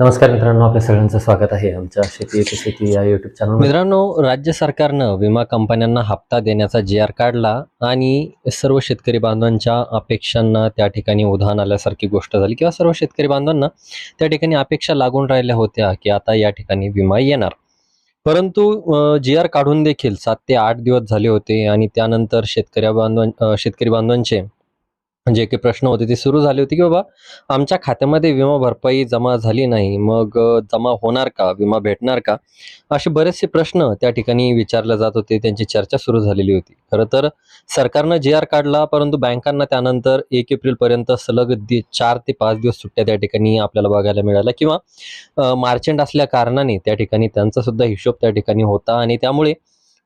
नमस्कार मित्रांनो आपल्या सगळ्यांचं स्वागत आहे आमच्या शेती एक शेती या युट्यूब चॅनल मित्रांनो राज्य सरकारनं विमा कंपन्यांना हप्ता देण्याचा जी आर काढला आणि सर्व शेतकरी बांधवांच्या अपेक्षांना त्या ठिकाणी उधाण आल्यासारखी गोष्ट झाली किंवा सर्व शेतकरी बांधवांना त्या ठिकाणी अपेक्षा लागून राहिल्या होत्या की आता या ठिकाणी विमा येणार. परंतु जी आर काढून देखील सात ते आठ दिवस झाले होते आणि त्यानंतर शेतकऱ्या बांधवां शेतकरी बांधवांचे म्हणजे जे काही प्रश्न होते ते सुरू झाले होते की बाबा आमच्या खात्यामध्ये विमा भरपाई जमा झाली नाही मग जमा होणार का विमा भेटणार का? असे बरेचसे प्रश्न त्या ठिकाणी विचारले जात होते त्यांची चर्चा सुरू झालेली होती. खरं तर सरकारनं जी आर काढला परंतु बँकांना त्यानंतर एक एप्रिल पर्यंत सलग दि चार ते पाच दिवस सुट्ट्या त्या ठिकाणी आपल्याला बघायला मिळाल्या किंवा मार्चंट असल्या कारणाने त्या ठिकाणी त्यांचा सुद्धा हिशोब त्या ठिकाणी होता आणि त्यामुळे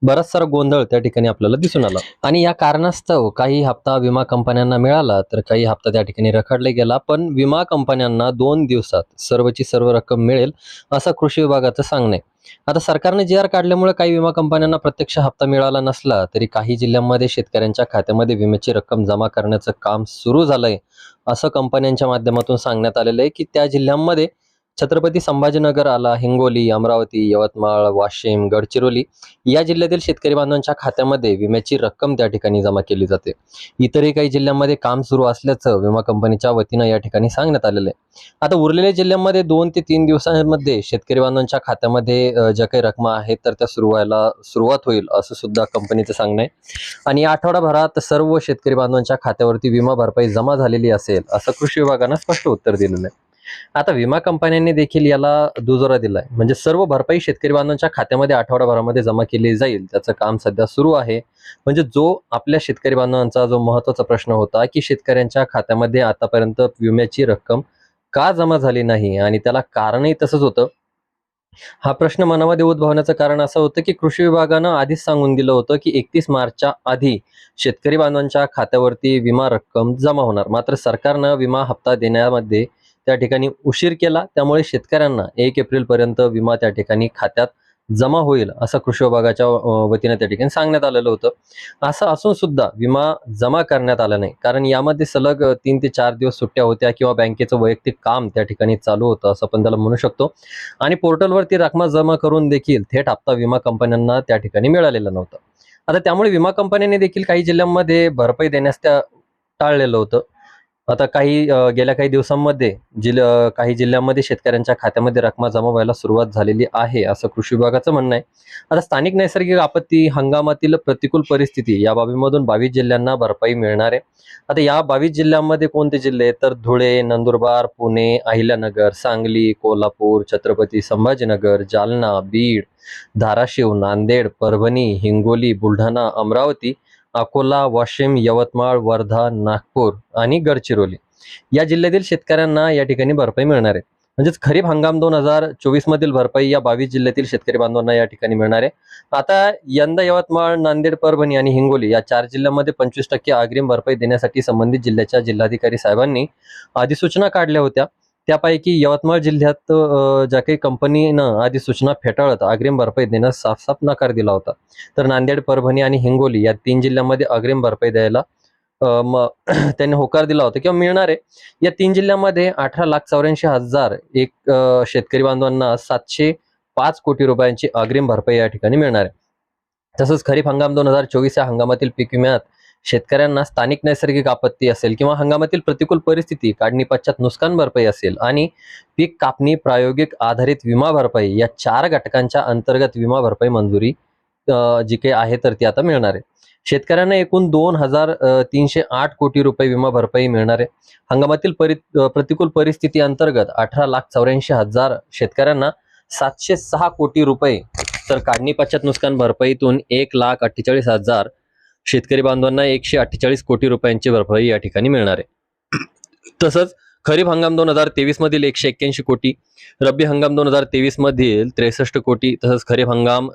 बराच सारा गोंधळ त्या ठिकाणी आपल्याला दिसून आला. आणि या कारणास्तव काही हप्ता विमा कंपन्यांना मिळाला तर काही हप्ता त्या ठिकाणी रखडले गेला पण विमा कंपन्यांना दोन दिवसात सर्वची सर्व रक्कम मिळेल असं कृषी विभागाचं सांगणं. आहे आता सरकारने जी आर काढल्यामुळे काही विमा कंपन्यांना प्रत्यक्ष हप्ता मिळाला नसला तरी काही जिल्ह्यांमध्ये शेतकऱ्यांच्या खात्यामध्ये विम्याची रक्कम जमा करण्याचं काम सुरू झालंय असं कंपन्यांच्या माध्यमातून सांगण्यात आलेलं आहे की त्या जिल्ह्यांमध्ये छत्रपती संभाजीनगर आला हिंगोली अमरावती यवतमाळ वाशिम गडचिरोली या जिल्ह्यातील शेतकरी बांधवांच्या खात्यामध्ये विम्याची रक्कम त्या ठिकाणी जमा केली जाते. इतरही काही जिल्ह्यांमध्ये काम सुरू असल्याचं विमा कंपनीच्या वतीनं या ठिकाणी सांगण्यात आलेलं आहे. आता उरलेल्या जिल्ह्यांमध्ये दोन ते तीन दिवसांमध्ये शेतकरी बांधवांच्या खात्यामध्ये ज्या काही रकमा आहेत तर त्या सुरू व्हायला सुरुवात होईल असं सुद्धा कंपनीचं सांगणं आहे. आणि या आठवडाभरात सर्व शेतकरी बांधवांच्या खात्यावरती विमा भरपाई जमा झालेली असेल असं कृषी विभागानं स्पष्ट उत्तर दिलेलं आहे. आता विमा कंपन्यांनी देखील याला दुजोरा दिलाय. म्हणजे सर्व भरपाई शेतकरी बांधवांच्या खात्यामध्ये आठवडाभरामध्ये जमा केली जाईल. त्याचं काम सध्या सुरू आहे. म्हणजे जो आपल्या शेतकरी बांधवांचा जो महत्त्वाचा प्रश्न होता की शेतकऱ्यांच्या खात्यामध्ये आतापर्यंत विम्याची रक्कम का जमा झाली नाही आणि त्याला कारणही तसंच होतं. हा प्रश्न मनामध्ये उद्भवण्याचं कारण असं होतं की कृषी विभागानं आधीच सांगून दिलं होतं की एकतीस मार्चच्या आधी शेतकरी बांधवांच्या खात्यावरती विमा रक्कम जमा होणार. मात्र सरकारनं विमा हप्ता देण्यामध्ये त्या ठिकाणी उशीर केला. त्यामुळे शेतकऱ्यांना एक एप्रिल पर्यंत विमा त्या ठिकाणी खात्यात जमा होईल असं कृषी विभागाच्या वतीने त्या ठिकाणी सांगण्यात आलेलं होतं. असं असून सुद्धा विमा जमा करण्यात आला नाही. कारण यामध्ये सलग तीन ते चार दिवस सुट्ट्या होत्या किंवा बँकेचं वैयक्तिक काम त्या ठिकाणी चालू होतं असं आपण त्याला म्हणू शकतो. आणि पोर्टलवर ती रकमा जमा करून देखील थेट हप्ता विमा कंपन्यांना त्या ठिकाणी मिळालेला नव्हता. आता त्यामुळे विमा कंपन्यांनी देखील काही जिल्ह्यांमध्ये भरपाई देण्यास त्या टाळलेलं होतं. आता काही गेल्या काही दिवसांमध्ये जिल्ह काही जिल्ह्यांमध्ये शेतकऱ्यांच्या खात्यामध्ये रकमा जमा व्हायला सुरुवात झालेली आहे असं कृषी विभागाचं म्हणणं आहे. आता स्थानिक नैसर्गिक आपत्ती हंगामातील प्रतिकूल परिस्थिती या बाबीमधून बावीस जिल्ह्यांना भरपाई मिळणार आहे. आता या बावीस जिल्ह्यांमध्ये कोणते जिल्हे तर धुळे नंदुरबार पुणे अहिल्यानगर सांगली कोल्हापूर छत्रपती संभाजीनगर जालना बीड धाराशिव नांदेड परभणी हिंगोली बुलढाणा अमरावती अकोला वाशिम यवतमाळ वर्धा नागपूर आणि गडचिरोली. या जिल्ह्यातील शेतकऱ्यांना या ठिकाणी भरपाई मिळणार आहे. म्हणजेच खरीप हंगाम दोन हजार चोवीस मधील भरपाई या बावीस जिल्ह्यातील शेतकरी बांधवांना या ठिकाणी मिळणार आहे. आता यंदा यवतमाळ नांदेड परभणी आणि हिंगोली या चार जिल्ह्यांमध्ये पंचवीस टक्के अग्रिम भरपाई देण्यासाठी संबंधित जिल्ह्याच्या जिल्हाधिकारी साहेबांनी अधिसूचना काढल्या होत्या. त्यापैकी यवतमाळ जिल्ह्यात ज्या काही कंपनीनं सूचना फेटाळत अग्रिम भरपाई देण्यास साफ साफ नकार दिला होता. तर नांदेड परभणी आणि हिंगोली या तीन जिल्ह्यांमध्ये अग्रिम भरपाई द्यायला त्यांनी होकार दिला होता किंवा मिळणार आहे. या तीन जिल्ह्यांमध्ये अठरा लाख चौऱ्याऐंशी हजार एक शेतकरी बांधवांना सातशे पाच कोटी रुपयांची अग्रिम भरपाई या ठिकाणी मिळणार आहे. तसंच खरीप हंगाम दोन हजार चोवीस या हंगामातील पीक विम्यात शेतकऱ्यांना स्थानिक नैसर्गिक आपत्ती असेल किंवा हंगामातील प्रतिकूल परिस्थिती काढणी पश्चात नुकसान भरपाई असेल आणि पीक कापणी प्रायोगिक आधारित विमा भरपाई या चार घटकांच्या अंतर्गत विमा भरपाई मंजुरी जी काही आहे तर ती आता मिळणार आहे. शेतकऱ्यांना एकूण दोन हजार तीनशे आठ कोटी रुपये विमा भरपाई मिळणार आहे. हंगामातील परि प्रतिकूल परिस्थिती अंतर्गत अठरा लाख चौऱ्याऐंशी हजार शेतकऱ्यांना सातशे सहा कोटी रुपये तर काढणी पश्चात नुकसान भरपाईतून एक लाख अठ्ठेचाळीस हजार शेतकरी बांधवांना एकशे अठ्ठेचाळीस कोटी रुपयांची भरपाई या ठिकाणी मिळणार आहे. तसंच खरीप हंगाम दोन हजार तेवीस मधील एकशे एक्क्याऐंशी कोटी रब्बी हंगाम दोन हजार तेवीस मधील त्रेसष्ट कोटी तसंच खरीप हंगाम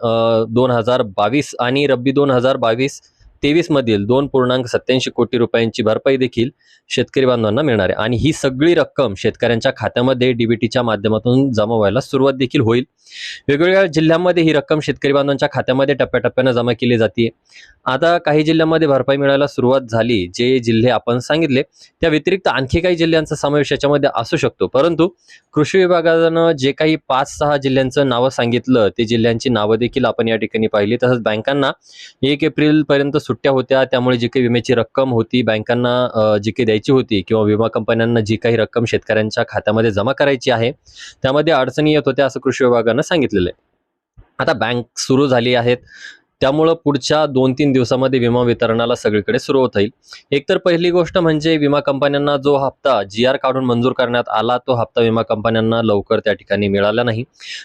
दोन हजार बावीस आणि रब्बी दोन हजार बावीस तेवीस मधील दोन पूर्णांक सत्याऐंशी कोटी रुपयांची भरपाई देखील शेतकरी बांधवांना मिळणार आहे. आणि ही सगळी रक्कम शेतकऱ्यांच्या खात्यामध्ये डीबीटीच्या माध्यमातून जमा व्हायला सुरुवात देखील होईल. वेगवेगळ्या जिल्ह्यांमध्ये ही रक्कम शेतकरी बांधवांच्या खात्यामध्ये टप्प्याटप्प्यानं जमा केली जाते. आता काही जिल्ह्यांमध्ये भरपाई मिळायला सुरुवात झाली. जे जिल्हे आपण सांगितले त्या व्यतिरिक्त आणखी काही जिल्ह्यांचा समावेश याच्यामध्ये असू शकतो. परंतु कृषी विभागानं जे काही पाच सहा जिल्ह्यांचं नावं सांगितलं ते जिल्ह्यांची नावं देखील आपण या ठिकाणी पाहिली. तसंच बँकांना एक एप्रिल पर्यंत सुट्ट्या होत्या. त्यामुळे जी काही विम्याची रक्कम होती बँकांना जी काही द्यायची होती किंवा विमा कंपन्यांना जी काही रक्कम शेतकऱ्यांच्या खात्यामध्ये जमा करायची आहे त्यामध्ये अडचणी येत होत्या असं कृषी विभागानं सांगितलेलं आहे. आता बँक सुरू झाली आहेत. त्यामुळं पुढच्या दोन तीन दिवसामध्ये विमा वितरणाला सगळीकडे सुरू होत येईल एकतर पहिली गोष्ट म्हणजे विमा कंपन्यांना जो हप्ता जी आर काढून मंजूर करण्यात आला तो हप्ता विमा कंपन्यांना लवकर त्या ठिकाणी मिळाला नाही.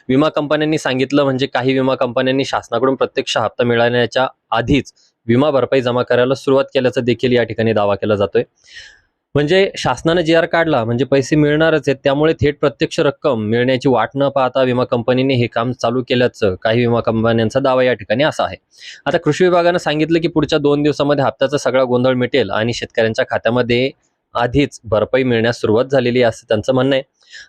विमा कंपन्यांनी सांगितलं म्हणजे काही विमा कंपन्यांनी शासनाकडून प्रत्यक्ष हप्ता मिळण्याच्या आधीच विमा भरपाई जमा करायला सुरुवात केल्याचा देखील या ठिकाणी दावा केला जातोय. म्हणजे शासनाने जी आर काढला म्हणजे पैसे मिळणारच आहेत त्यामुळे थेट प्रत्यक्ष रक्कम मिळण्याची वाट न पाहता विमा कंपनीने हे काम चालू केल्याचं काही विमा कंपन्यांचा दावा या ठिकाणी असा आहे. आता कृषी विभागानं सांगितलं की पुढच्या दोन दिवसामध्ये हप्त्याचा सगळा गोंधळ मिटेल आणि शेतकऱ्यांच्या खात्यामध्ये आधीच भरपाई मिळण्यास सुरुवात झालेली असं त्यांचं म्हणणं आहे.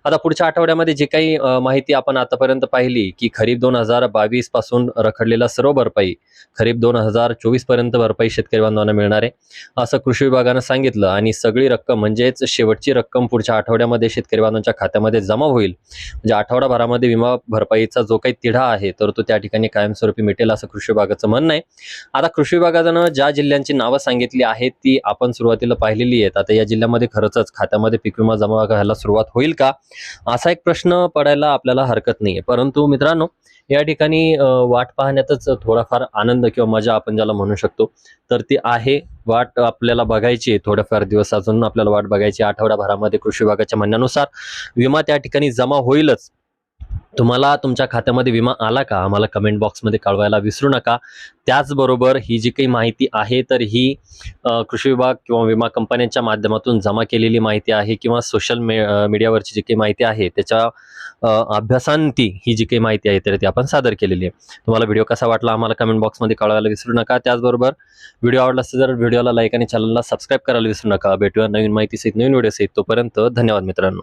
आता पुढच्या आठवड्यामध्ये जी काही माहिती आपण आतापर्यंत पाहिली की खरीप दोन हजार बावीसपासून रखडलेला सर्व भरपाई खरीप दोन हजार चोवीसपर्यंत भरपाई शेतकरी बांधवांना मिळणार. आहे असं कृषी विभागानं सांगितलं आणि सगळी रक्कम म्हणजेच शेवटची रक्कम पुढच्या आठवड्यामध्ये शेतकरी बांधवांच्या खात्यामध्ये जमा होईल. म्हणजे आठवडाभरामध्ये विमा भरपाईचा जो काही तिढा आहे तर तो त्या ठिकाणी कायमस्वरूपी मिटेल असं कृषी विभागाचं म्हणणं आहे. आता कृषी विभागानं ज्या जिल्ह्यांची नावं सांगितली आहेत ती आपण सुरुवातीला पाहिलेली आहेत. आता या जिल्ह्यामध्ये खरंच खात्यामध्ये पीक विमा जमा व्हायला सुरुवात होईल का? असा एक प्रश्न पडायला आपल्याला हरकत नाहीये. परंतु मित्रांनो या ठिकाणी वाट पाहण्यातच थोडाफार आनंद किंवा मजा आपण ज्याला म्हणू शकतो तर ती आहे. वाट आपल्याला बघायची आहे थोड्याफार दिवस अजून. आपल्याला वाट बघायची आठवडाभरामध्ये आठवड्याभरामध्ये कृषी विभागाच्या म्हणण्यानुसार. विमा त्या ठिकाणी जमा होईलच. तुम्हाला तुमच्या खात्यामध्ये विमा आला का? आम्हाला कमेंट बॉक्समध्ये कळवायला विसरू नका. त्याचबरोबर ही जी काही माहिती आहे तर ही कृषी विभाग किंवा विमा कंपन्यांच्या माध्यमातून जमा केलेली माहिती आहे किंवा सोशल मे मीडियावरची जी काही माहिती आहे त्याच्या अभ्यासांती ही जी काही माहिती आहे तर ती आपण सादर केलेली आहे. तुम्हाला व्हिडिओ कसा वाटला आम्हाला कमेंट बॉक्समध्ये कळवायला विसरू नका. त्याचबरोबर व्हिडिओ आवडला असेल तर व्हिडिओला लाईक आणि चॅनलला सबस्क्राईब करायला विसरू नका. भेटूया नवीन माहितीसहित नवीन व्हिडिओसहित तोपर्यंत धन्यवाद मित्रांनो.